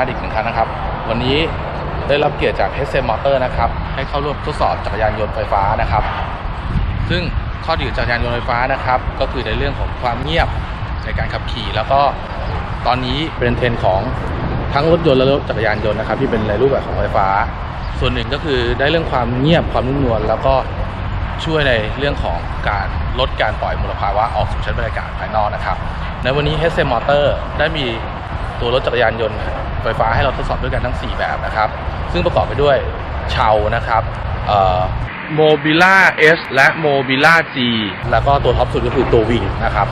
านอีกหนึ่งครั้งนะครับ วันนี้ได้รับเกียรติจาก h อ m Motor นะครับ ให้เข้าร่วมทดสอบจักรยานยนต์ไฟฟ้านะครับ ซึ่งข้อดีของจักรยานยนต์ไฟฟ้านะครับ ก็คือในเรื่องของความเงียบในการขับขี่ แล้วก็ตอนนี้เป็นเทรนของทั้งรถยนต์และรถจักรยานยนต์นะครับ ที่เป็นในรูปแบบของไฟฟ้า ส่วนหนึ่งก็คือได้เรื่องความเงียบความนุ่มนวลแล้วก็ช่วยในเรื่องของการลดการปล่อยมลภาวะออกสู่ชั้นบรรยากาศภายนอกนะครับ ในวันนี้ h อ m Motor ได้มี ตัวรถจักรยานยนต์ไฟฟ้าให้เราทดสอบด้วยกันทั้ง 4 แบบนะครับ ซึ่งประกอบไปด้วยเชานะครับโมบิล่า S และโมบิล่า G แล้วก็ตัวท็อปสุดก็คือตัววิงนะครับ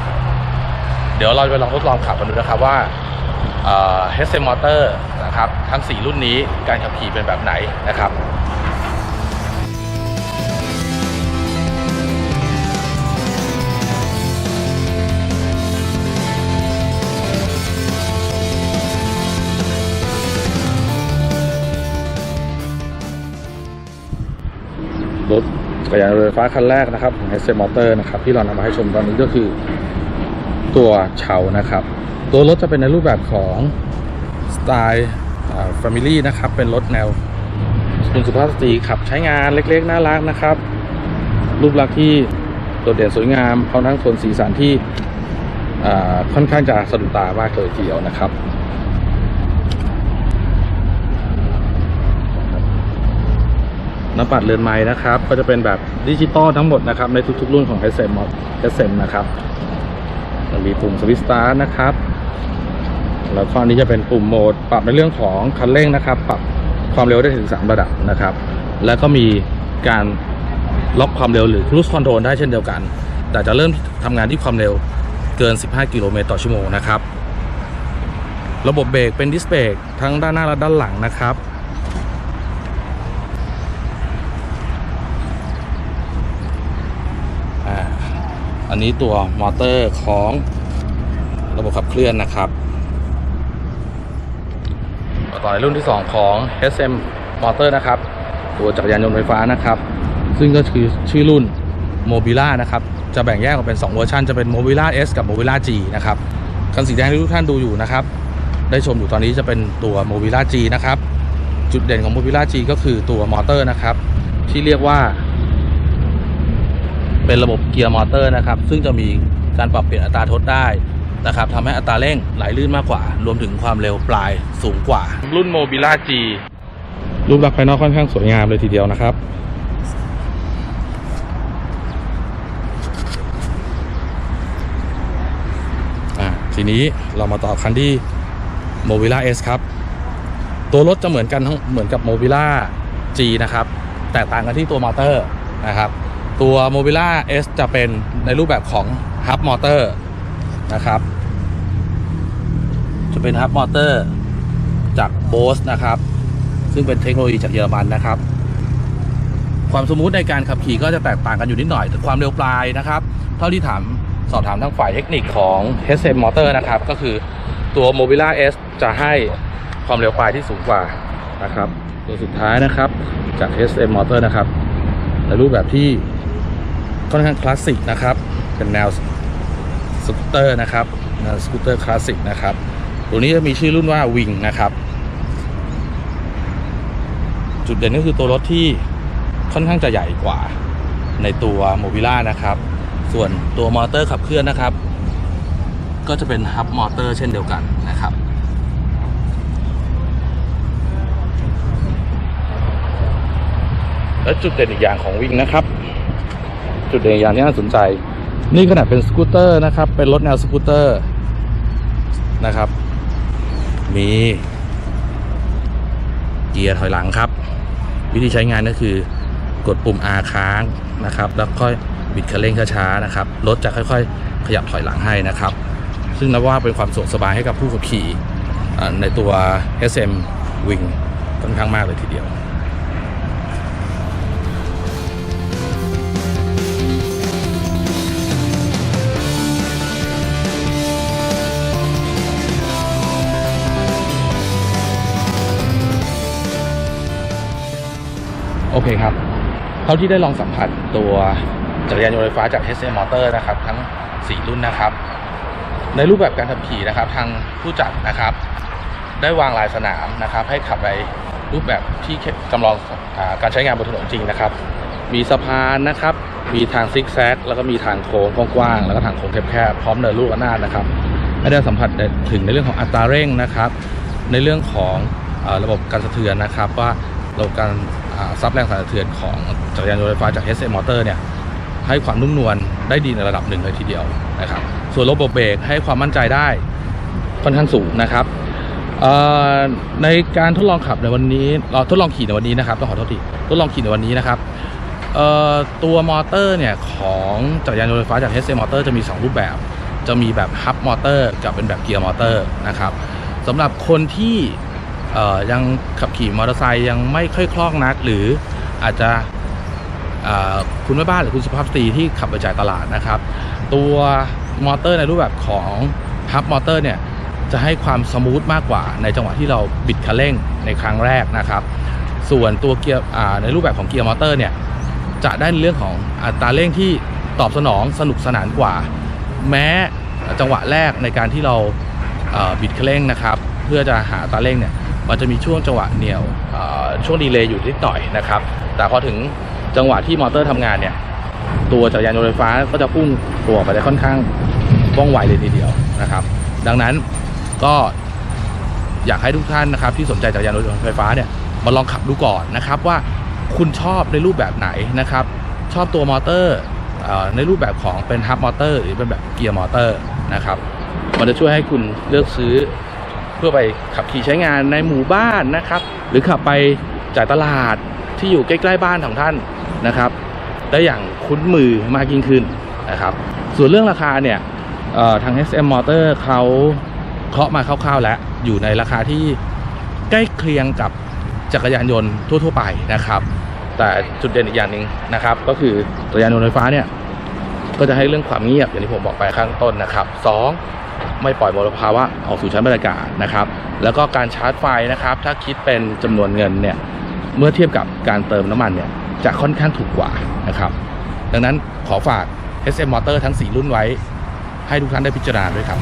เดี๋ยวเราจะไปลองทดลองขับกันดูนะครับว่าเฮสเซมอเตอร์นะครับทั้ง 4 รุ่นนี้การขับขี่เป็นแบบไหนนะครับ จักรยานยนต์ไฟฟ้าคันแรกนะครับของ s อ Motor นะครับที่เรานำมาให้ชมตอนนี้ก็คือตัวเฉานะครับ ตัวรถจะเป็นในรูปแบบของสไตล์อ่า Family นะครับ เป็นรถแนวคุณสุภาพสตรีขับใช้งานเล็กๆ น่ารักนะครับ รูปลักษณ์ที่โดดเด่นสวยงามพร้อมทั้งส่วนสีสันที่ค่อนข้างจะสะดุดตามากเลยทีเดียวนะครับ น้าปัดเรือนไม้นะครับ ก็จะเป็นแบบดิจิตอลทั้งหมดนะครับ ในทุกๆ รุ่นของ SM SM นะครับมีปุ่มสวิตช์สตาร์ทนะครับ แล้วก็อันนี้จะเป็นปุ่มโหมด ปรับในเรื่องของคันเร่งนะครับ ปรับความเร็วได้ถึง 3 ระดับนะครับ แล้วก็มีการล็อกความเร็วหรือ cruise control ได้เช่นเดียวกัน แต่จะเริ่มทำงานที่ความเร็วเกิน 15 กิโลเมตรต่อชั่วโมงนะครับ ระบบเบรกเป็นดิสเบรกทั้งด้านหน้าและด้านหลังนะครับ อ่าอั นนี้ตัวมอเตอร์ของระบบขับเคลื่อนนะครับต่อในรุ่นที่ 2 ของ SM Motor นะครับ ตัวจักรยานยนต์ไฟฟ้านะครับ ซึ่งก็คือชื่อรุ่น Mobila นะครับ จะแบ่งแยกออกเป็น 2 เวอร์ชันจะเป็น Mobila S กับ Mobila G นะครับคันสีแดงที่ทุกท่านดูอยู่นะครับ ได้ชมอยู่ตอนนี้จะเป็นตัว Mobila G นะครับ จุดเด่นของ Mobila G ก็คือตัวมอเตอร์นะครับ ที่เรียกว่า เป็นระบบเกียร์มอเตอร์นะครับ ซึ่งจะมีการปรับเปลี่ยนอัตราทดได้นะครับทำให้อัตราเร่งไหลลื่นมากกว่า รวมถึงความเร็วปลายสูงกว่า รุ่นโมบิล่า G รูปลักษณ์ภายนอกค่อนข้างสวยงามเลยทีเดียวนะครับอะทีนี้เรามาต่อคันที่ m o v i l a S ครับตัวรถจะเหมือนกันทั้งเหมือนกับ m o v i l a G นะครับ แตกต่างกันที่ตัวมอเตอร์นะครับ ตัว m o b i l a S จะเป็นในรูปแบบของ Hub Motor นะครับ จะเป็น Hub Motor จาก b o s นะครับ ซึ่งเป็นเทคโนโลยีจากเยอรมันนะครับ ความสมูทในการขับขี่ก็จะแตกต่างกันอยู่นิดหน่อยแต่ความเร็วปลายนะครับ เท่าที่ถามสอบถามทางฝ่ายเทคนิคของ SM Motor นะครับ ก็คือตัว Mobila S จะให้ความเร็วปลายที่สูงกว่านะครับ ตัวสุดท้ายนะครับจาก SM Motor นะครับในรูปแบบที่ ค่อนข้างคลาสสิกนะครับ เป็นแนวสกูตเตอร์นะครับแนวสกูตเตอร์คลาสสิกนะครับ ตัวนี้จะมีชื่อรุ่นว่าวิงนะครับ จุดเด่นก็คือตัวรถที่ค่อนข้างจะใหญ่กว่าในตัวโมบิล่านะครับ ส่วนตัวมอเตอร์ขับเคลื่อนนะครับ ก็จะเป็นฮับมอเตอร์เช่นเดียวกันนะครับและจุดเด่นอีกอย่างของวิงนะครับ จุดเด่นอย่างที่น่าสนใจ นี่ขนาดเป็นสกูตเตอร์นะครับ เป็นรถแนวสกูตเตอร์นะครับ มีเกียร์ถอยหลังครับ วิธีใช้งานก็คือกดปุ่ม R ค้างนะครับ แล้วค่อยบิดคันเร่งช้าๆนะครับ รถจะค่อยๆ ขยับถอยหลังให้นะครับ ซึ่งนับว่าเป็นความสะดวกสบายให้กับผู้ขับขี่ในตัว SM Wing ค่อนข้างมากเลยทีเดียว โอเคครับ เท่าที่ได้ลองสัมผัสตัวจักรยานยนต์ไฟฟ้าจาก h m Motor นะครับ ทั้ง 4 รุ่นนะครับ ในรูปแบบการขับขี่นะครับ ทางผู้จัดนะครับ ได้วางลายสนามนะครับ ให้ขับในรูปแบบที่จำลองอาการใช้งานบนถนนจริงนะครับ มีสะพานนะครับ มีทางซิกแซกแล้วก็มีทางโค้งกว้างๆแล้วก็ทางโค้งแคบๆพร้อมเนินลูกระนาดนะครับให้ได้สัมผัสถึงในเรื่องของอัตราเร่งนะครับ ในเรื่องของอระบบการสะเทือนนะครับ ว่าระบบการ ซับแรงสั่นสะเทือนของจักรยานยนต์ไฟฟ้าจาก SM Motor เนี่ยให้ความนุ่มนวลได้ดีในระดับหนึ่งเลยทีเดียวนะครับส่วนระบบเบรกให้ความมั่นใจได้ค่อนข้างสูงนะครับในการทดลองขับในวันนี้เราทดลองขี่ในวันนี้นะครับต้องขอโทษทีทดลองขี่ในวันนี้นะครับตัวมอเตอร์เนี่ยของจักรยานยนต์ไฟฟ้าจาก SM Motor จะมี 2 รูปแบบ จะมีแบบฮับมอเตอร์กับเป็นแบบเกียร์มอเตอร์นะครับสำหรับคนที่ ยังขับขี่มอเตอร์ไซค์ยังไม่ค่อยคล่องนัก หรืออาจจะคุณแม่บ้านหรือคุณสุภาพสตรีที่ขับไปจ่ายตลาดนะครับ ตัวมอเตอร์ในรูปแบบของฮับมอเตอร์เนี่ยจะให้ความสมูทมากกว่าในจังหวะที่เราบิดคันเร่งในครั้งแรกนะครับ ส่วนตัวเกียร์ในรูปแบบของเกียร์มอเตอร์เนี่ยจะได้ในเรื่องของอัตราเร่งที่ตอบสนองสนุกสนานกว่า แม้จังหวะแรกในการที่เราบิดคันเร่งนะครับ เพื่อจะหาอัตราเร่งเนี่ย มันจะมีช่วงจังหวะเหนี่ยวช่วงดีเลย์อยู่นิดหน่อยนะครับ แต่พอถึงจังหวะที่มอเตอร์ทำงานเนี่ย ตัวจักรยานยนต์ไฟฟ้าก็จะพุ่งตัวไปได้ค่อนข้างว่องไวเลยทีเดียวนะครับ ดังนั้นก็อยากให้ทุกท่านนะครับ ที่สนใจจักรยานยนต์ไฟฟ้าเนี่ยมาลองขับดูก่อนนะครับว่าคุณชอบในรูปแบบไหนนะครับ ชอบตัวมอเตอร์ในรูปแบบของเป็นฮับมอเตอร์หรือเป็นแบบเกียร์มอเตอร์นะครับ มันจะช่วยให้คุณเลือกซื้อ เพื่อไปขับขี่ใช้งานในหมู่บ้านนะครับ หรือขับไปจ่ายตลาดที่อยู่ใกล้ๆบ้านของท่านนะครับได้อย่างคุ้นมือมากยิ่งขึ้นนะครับ ส่วนเรื่องราคาเนี่ยทาง SM Motor เขาเคาะมาคร่าวๆ แล้วอยู่ในราคาที่ใกล้เคียงกับจักรยานยนต์ทั่ว ๆ ไปนะครับ แต่จุดเด่นอีกอย่างหนึ่งนะครับ ก็คือจักรยานยนต์ไฟฟ้าเนี่ยก็จะให้เรื่องความเงียบอย่างที่ผมบอกไปข้างต้นนะครับสอง ไม่ปล่อยมลภาวะออกสู่ชั้นบรรยากาศนะครับ แล้วก็การชาร์จไฟนะครับ ถ้าคิดเป็นจำนวนเงินเนี่ยเมื่อเทียบกับการเติมน้ำมันเนี่ยจะค่อนข้างถูกกว่านะครับ ดังนั้นขอฝาก SM Motor ทั้ง 4 รุ่นไว้ ให้ทุกท่านได้พิจารณาด้วยครับ